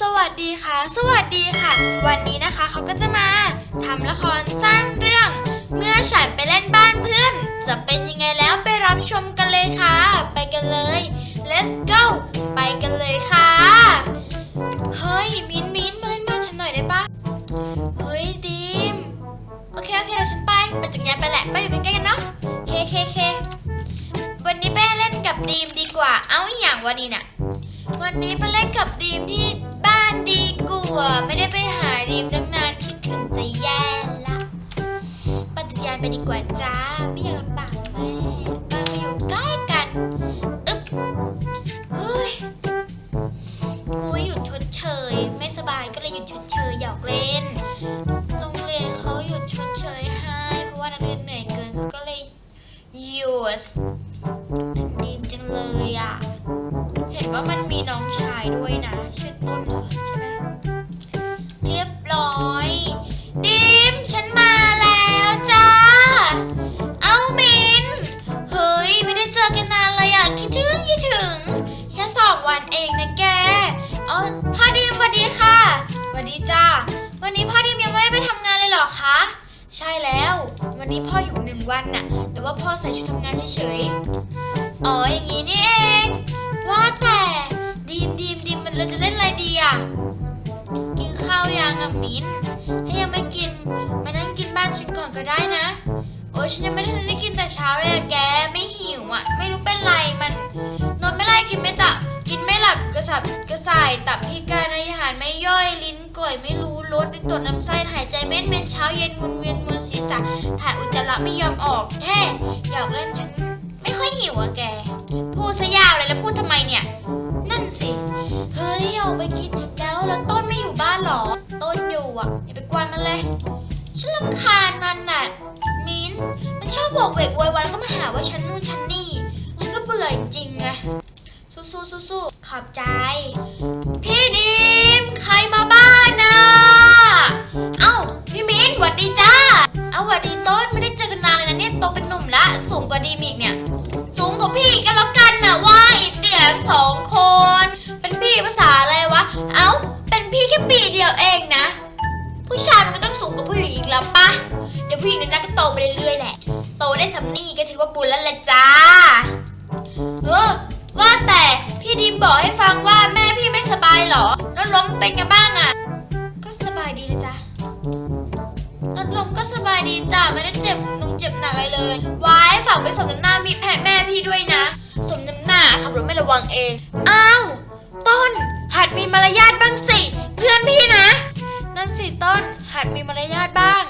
สวัสดีค่ะ สวัสดีค่ะ วันนี้นะคะเขาก็จะมาทำละครสั้นเรื่อง เมื่อฉันไปเล่นบ้านเพื่อน จะเป็นยังไงแล้วไปรับชมกันเลยค่ะ ไปกันเลย let's go ไปกันเลยค่ะ เฮ้ย มิ้นมิ้นมาเล่นบ้านฉันหน่อยได้ปะเฮ้ยดีมโอเคโอเคเดี๋ยวฉันไปปั่นจักรยานไปแหละไปอยู่ใกล้ๆกันเนาะเคเคเควันนี้ไปเล่นกับดีมดีกว่า เอาอย่างวันนี้น่ะวันนี้ไปเล่นกับดีมที่ บ้านดีกว่า ไม่ได้ไปหาดีมตั้งนานคิดถึงจะแย่ละปั่นจักรยานไปดีกว่าจ้า ไม่อยากลำบากแม่บ้านอยู่ใกล้กันอึ๊บเฮ้ยโอ้ยหยุดชดเชย ไม่สบายก็เลยหยุดชดเชยหยอกเล่นโรงเรียนเขาหยุดชดเชยให้ เพราะว่านักเรียนเหนื่อยเกินเขาก็เลยหยุดถึงดีมจังเลยอะ ว่ามันมีน้องชายด้วยนะชื่อต้นเหรอใช่ไหมเรียบร้อย ดิมฉันมาแล้วจ้า เอามิน เฮ้ย ไม่ได้เจอกันนานเลยอะคิดถึงคิดถึง แค่สองวันเองนะแกเอาพ่อดิมสวัสดีค่ะสวัสดีจ้า วันนี้พ่อดิมยังไม่ได้ไปทำงานเลยเหรอคะ ใช่แล้ว วันนี้พ่ออยู่หนึ่งวันน่ะ แต่ว่าพ่อใส่ชุดทำงานเฉยๆ อ๋ออย่างนี้นี่เอง ว่าแต่ดีมดีมดีมมันเราจะเล่นอะไรดีอะ กินข้าวยังอะมิ้นถ้ายังไม่กินมานั่งกินบ้านฉันก่อนก็ได้นะ โอ้ยฉันยังไม่ทันได้กินแต่เช้าเลยอะแกไม่หิวอะ ไม่รู้เป็นไรมันนอนไม่ไล่กินไม่ตับกินไม่หลับกระสับกระส่ายตับพิการอาหารไม่ย่อยลิ้นก่อยไม่รู้รสเป็นตัวน้ำไส้หายใจเม็ดเม็ดเช้าเย็นวนเวียนมึนศีรษะถ่ายอุจจาระไม่ยอมออกแค่หยอกเล่นฉัน หิวอะแก พูดซะยาวเลยแล้วพูดทำไมเนี่ย นั่นสิ เฮ้ยออกไปกินแล้วแล้วต้นไม่อยู่บ้านหรอ ต้นอยู่อะอย่าไปกวนมันเลย ฉันรำคาญมันน่ะ มิ้น มันชอบบอกเวกโวยวายแล้วก็มาหาว่าฉันนู่นฉันนี่ ฉันก็เบื่อจริงๆไงสู้สู้สู้สู้ๆขอบใจ พี่ดิมใครมาบ้านนะเอ้าพี่มิ้นหวัดดีจ้า เอาหวัดดีต้นไม่ได้เจอกันนานเลยนะเนี่ยโตเป็นหนุ่มละสูงกว่าดีมอีกเนี่ย สองคน เป็นพี่ภาษาอะไรวะ เอ้า เป็นพี่แค่ปีเดียวเองนะ ผู้ชายมันก็ต้องสูงกว่าผู้หญิงอีกแล้วปะเดี๋ยวผู้หญิงนี่ยนก็โตไปเรื่อยๆแหละ โตได้สำนีก็ถือว่าบุญแล้วแหละจ้า เออ ว่าแต่พี่ดิมบอกให้ฟังว่าแม่พี่ไม่สบายเหรอแล้วล้มเป็นไงบ้างอะก็สบายดีเลยจ้ะรถลมก็สบายดีจ้ะไม่ได้เจ็บนุงเจ็บหนักอะไรเลยวายฝากไปสมน้ำหน้ามีแพ้แม่พี่ด้วยนะ ระวังเอง อ้าว ต้น หัดมีมารยาทบ้างสิ เพื่อนพี่นะ นั่นสิต้น หัดมีมารยาทบ้าง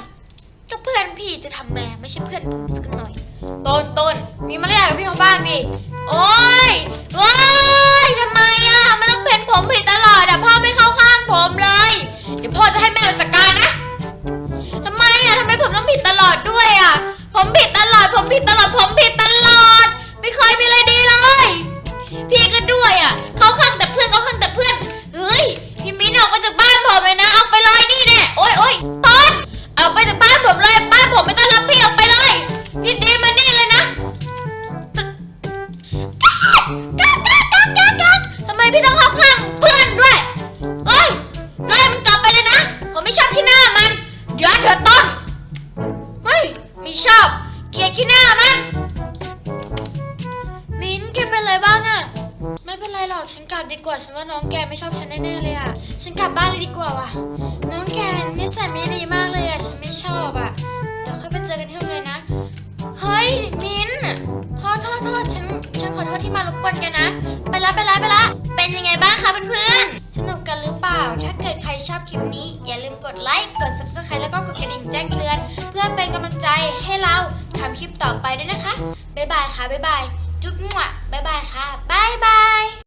ก็เพื่อนพี่จะทำแม่ไม่ใช่เพื่อนผมสักหน่อย ต้นต้น มีมารยาทกับพี่เขาบ้างดิ โอ๊ยว้ายทำไมอะ มันต้องเป็นผมผิดตลอดอะพ่อไม่เข้าข้างผมเลย เดี๋ยวพ่อจะให้แม่มาจัดการนะทำไมอะทำไมผมต้องผิดตลอดด้วยอะ ผมผิดตลอด ผมผิดตลอด ผมผิด มิ้นออกไปจากบ้านผมเลยนะออกไปเลยนี่เนี่ยโอ๊ยโอ๊ยต้นออกไปจากบ้านผมเลยบ้านผมไม่ต้อนรับพี่ออกไปเลยพี่ดีมานี่เลยนะกักกักกักกักกักกักทำไมพี่ต้องเข้าข้างเพื่อนด้วยเฮ้ยไล่มันกลับไปเลยนะผมไม่ชอบขี้หน้ามันเดี๋ยวเถอะต้นเฮ้ยไม่ชอบ เกลียดขี้หน้ามัน มิ้นแกเป็นไรบ้างอะ ไม่เป็นไรหรอกฉันกลับดีกว่าฉันว่าน้องแกไม่ชอบฉันแน่ๆเลยอะฉันกลับบ้านเลยดีกว่าว่ะ น้องแกนิสัยไม่ดีมากเลยอะฉันไม่ชอบอะเดี๋ยวค่อยไปเจอกันที่โรงเรียนนะ เฮ้ยมิ้นโทษโทษโทษฉันฉันขอโทษที่มารบกวนแกนะ ไปละไปละไปละเป็นยังไงบ้างคะเพื่อนๆสนุกกันหรือเปล่า ถ้าเกิดใครชอบคลิปนี้ อย่าลืมกดไลค์กด subscribe แล้วก็กดกระดิ่งแจ้งเตือน เพื่อเป็นกำลังใจให้เราทำคลิปต่อไปด้วยนะคะบ๊ายบายค่ะบ๊ายบาย จุ๊บมั่วบายบายค่ะบายบาย